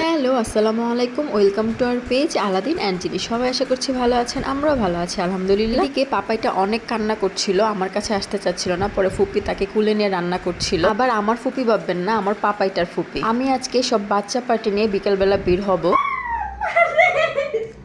Hello, আসসালামু আলাইকুম। Welcome to our page Aladdin and genie সবাই আশা করছি ভালো আছেন, আমরাও ভালো আছি, আলহামদুলিল্লাহ। দিকে পাপাইটা অনেক কান্না করছিল, আমার কাছে আসতে চাচ্ছিল না, পরে ফুপি তাকে কুলে নিয়ে রান্না করছিল। আবার আমার ফুপি ভাববেন না, আমার পাপাইটার ফুপি। আমি আজকে সব বাচ্চা পার্টি নিয়ে বিকেলবেলা বের হব।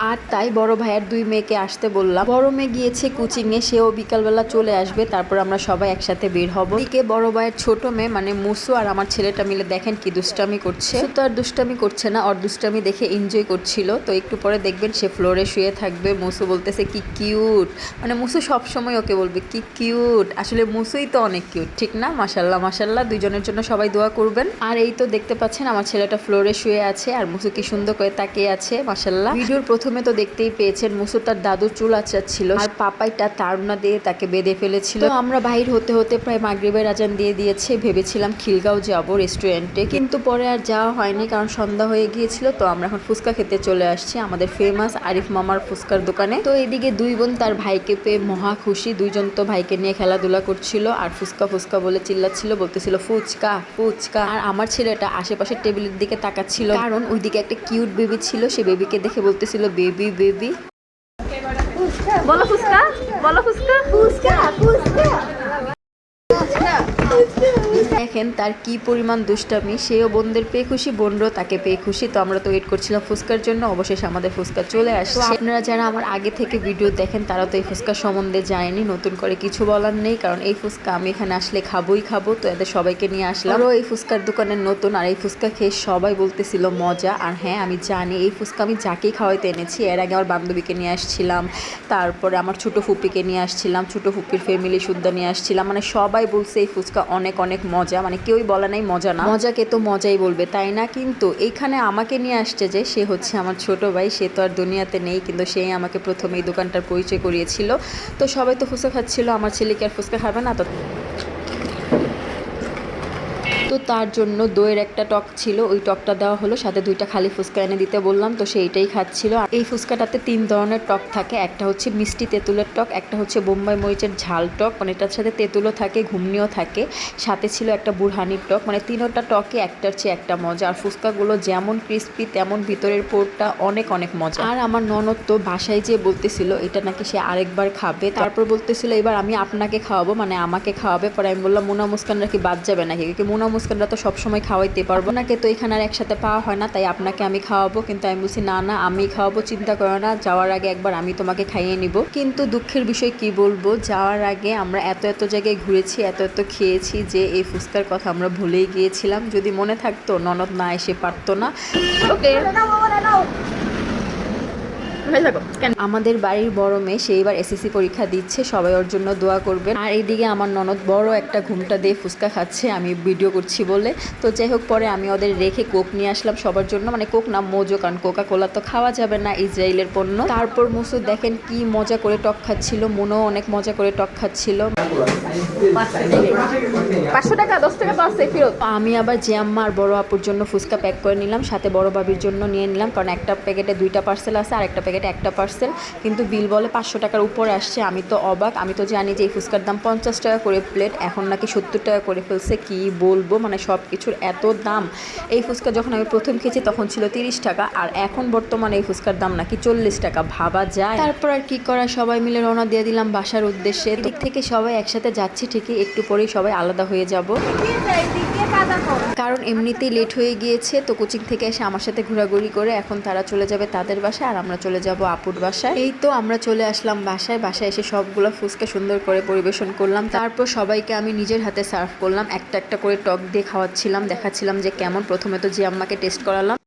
আর তাই বড় ভাইয়ের দুই মেয়েকে আসতে বললাম। বড় মেয়ে গিয়েছে কোচিংয়ে, সেও বিকালবেলা চলে আসবে, তারপর আমরা সবাই একসাথে বের হব। এদিকে বড় ভাইয়ের ছোট মেয়ে মানে মুসু আর আমার ছেলেটা মিলে দেখেন কি দুষ্টামি করছে। তো আর দুষ্টামি করছে না, ওর দুষ্টামি দেখে এনজয় করছিল। তো একটু পরে দেখবেন সে ফ্লোরে শুয়ে থাকবে। মুসু বলতেছে, কি কিউট মানে মুসু সব সময় ওকে বলবে, কি কিউট আসলে মুসুই তো অনেক কিউট ঠিক না? মাসাল্লাহ মাসাল্লাহ দুজনের জন্য সবাই দোয়া করবেন। আর এই তো দেখতে পাচ্ছেন, আমার ছেলেটা ফ্লোরে শুয়ে আছে, আর মুসু কি সুন্দর করে তাকিয়ে আছে মাসাল্লাহ ভিডিওর প্রথমে তো দেখতেই পেয়েছেন মুসু তার দাদুর চুল আচাচ্ছিল আর পাপাইটা তাড়না দিয়ে তাকে বেঁধে ফেলেছিল। আমরা বাহির হতে হতে প্রায় মাগরিবের আজান দিয়ে দিয়েছে, ভেবেছিলাম খিলগাঁও যাব রেস্টুরেন্টে কিন্তু পরে আর যাওয়া হয়নি, কারণ সন্ধ্যা হয়ে গিয়েছিল, তো আমরা এখন ফুচকা খেতে চলে আসছি আমাদের ফেমাস আরিফ মামার ফুচকার দোকানে। তো এদিকে দুই বোন তার ভাইকে পেয়ে মহা খুশি, দুইজন তো ভাইকে নিয়ে খেলাধুলা করছিল, আর ফুচকা ফুচকা বলে চিল্লাচ্ছিল, বলতেছিল, ফুচকা ফুচকা। আর আমার ছেলেটা আশেপাশের টেবিলের দিকে তাকাচ্ছিল, কারণ ওইদিকে একটা কিউট বেবি ছিল, সে বেবিকে দেখে বলতেছিল বেবি বেবি। বলো ফুচকা বলো ফুচকা। ফুচকা ফুচকা। দেখেন তার কি পরিমাণ দুষ্টামি, সেও বোনদের পেয়ে খুশি, বোনরাও তাকে পেয়ে খুশি। তো আমরা তো ওয়েট করছিলাম ফুচকার জন্য, অবশেষে আমাদের ফুচকা চলে আসছে। আপনারা যারা আমার আগে থেকে ভিডিও দেখেন, তারা তো এই ফুচকা সম্বন্ধে জানেনি নতুন করে কিছু বলার নেই, কারণ এই ফুচকা আমি এখানে আসলে খাবোই খাব, তো এদের সবাইকে নিয়ে আসলাম। আরও এই ফুচকার দোকানের নতুন আর এই ফুচকা খেয়ে সবাই বলতেছিল মজা, আর হ্যাঁ আমি জানি এই ফুচকা আমি যাকেই খাওয়াইতে এনেছি, এর আগে আমার বান্ধবীকে নিয়ে আসছিলাম, তারপরে আমার ছোটো ফুপিকে নিয়ে আসছিলাম, ছোটো ফুপির ফ্যামিলি সুদ্ধা নিয়ে আসছিলাম মানে সবাই বলছে এই ফুচকা অনেক অনেক মজা। মানে কেউই বলে নাই মজা না। মজাকে তো মজাই বলবে, তাই না? কিন্তু এইখানে আমাকে নিয়ে আসছে যে, সে হচ্ছে আমার ছোট ভাই, সে তো আর দুনিয়াতে নেই, কিন্তু সে আমাকে প্রথমে এই দোকানটার পরিচয় করিয়েছিল। তো সবাই তো ফুচকা খাচ্ছিল, আমার ছেলেকে আর ফুচকা খাবে না, তো তো তার জন্য দইয়ের একটা টক ছিল, ওই টকটা দেওয়া হলো, সাথে দুইটা খালি ফুচকা এনে দিতে বললাম, তো সেইটাই খাচ্ছিল। আর এই ফুচকাটাতে তিন ধরনের টক থাকে, একটা হচ্ছে মিষ্টি তেঁতুলের টক, একটা হচ্ছে বোম্বাই মরিচের ঝাল টক মানে এটার সাথে তেঁতুলও থাকে, ঘুমনিও থাকে। সাথে ছিল একটা বুড়হানির টক মানে তিনোটা টকে একটার চেয়ে একটা মজা। আর ফুচকাগুলো যেমন ক্রিস্পি তেমন ভিতরের পোরটা অনেক অনেক মজা। আর আমার ননদ তো বাসায় যেয়ে বলতেছিল, এটা নাকি সে আরেকবার খাবে? তারপর বলতেছিল, এবার আমি আপনাকে খাওয়াবো মানে আমাকে খাওয়াবে। পরে আমি বললাম, মুনা মুস্কানরা কি বাদ যাবে নাকি? মুনা মুস্কানরা তো সবসময় খাওয়াইতে পারব। নাকি তো এখানে আর একসাথে পাওয়া হয় না, তাই আপনাকে আমি খাওয়াবো। কিন্তু আমি বলছি, না না, আমি খাওয়াবো, চিন্তা করো না, যাওয়ার আগে একবার আমি তোমাকে খাইয়ে নিব। কিন্তু দুঃখের বিষয় কি বলব, যাওয়ার আগে আমরা এত এত জায়গায় ঘুরেছি, এত এত খেয়েছি যে এই ফুচকার কথা আমরা ভুলেই গিয়েছিলাম। যদি মনে থাকতো, ননদ না এসে পারতো না। ওকে আমাদের বাড়ির বড় মেয়ে সে এবার এসএসসি পরীক্ষা দিচ্ছে সবাই ওর জন্য দোয়া করবেন। আর এইদিকে আমার ননদ বড় একটা ঘুমটা দিয়ে ফুচকা খাচ্ছে আমি ভিডিও করছি বলে। তো যাই হোক পরে আমি ওদের রেখে কোক নিয়ে আসলাম সবার জন্য। মানে কোক না মোজো কারণ কোকা কোলা তো খাওয়া যাবে না ইসরায়েলের পণ্য। তারপর মুসু দেখেন কি মজা করে টক খাচ্ছিল মনও অনেক মজা করে টক খাচ্ছিল। পাঁচশো টাকা দশ টাকা তো আছে ফেরত। আমি আবার জিয়াম্মা আর বড় আপুর জন্য ফুচকা প্যাক করে নিলাম সাথে বড় বাবির জন্য নিয়ে নিলাম কারণ একটা প্যাকেটে দুইটা পার্সেল আছে আর একটা প্যাকেটে একটা পার্সেল কিন্তু বিল বলে পাঁচশো টাকার উপরে আসছে। আমি তো অবাক, আমি তো জানি যে এই ফুচকার দাম পঞ্চাশ টাকা করে প্লেট এখন নাকি সত্তর টাকা করে ফেলছে, কি বলব? মানে সব কিছুর এত দাম। এই ফুচকা যখন আমি প্রথম খেয়েছি, তখন ছিল তিরিশ টাকা, আর এখন বর্তমানে এই ফুচকার দাম নাকি চল্লিশ টাকা, ভাবা যায়। তারপর আর কি করা, সবাই মিলে রওনা দিয়ে দিলাম বাসার উদ্দেশ্যে। দিক থেকে সবাই একসাথে যাচ্ছি, ঠিকই একটু পরেই সবাই আলাদা হয়ে যাব। কারণ এমনিতেই লেট হয়ে গিয়েছে, তো কোচিং থেকে এসে আমার সাথে ঘোরাঘুরি করে এখন তারা চলে যাবে তাদের বাসায়, আর আমরা চলে যাব আপুর বাসায়। এই তো আমরা চলে আসলাম বাসায়। বাসায় এসে সবগুলো ফুচকা সুন্দর করে পরিবেশন করলাম। তারপর সবাইকে আমি নিজের হাতে সার্ভ করলাম। একটা একটা করে টক দিয়ে খাওয়াচ্ছিলাম, দেখাচ্ছিলাম যে কেমন। প্রথমে তো যে আম্মাকে টেস্ট করালাম।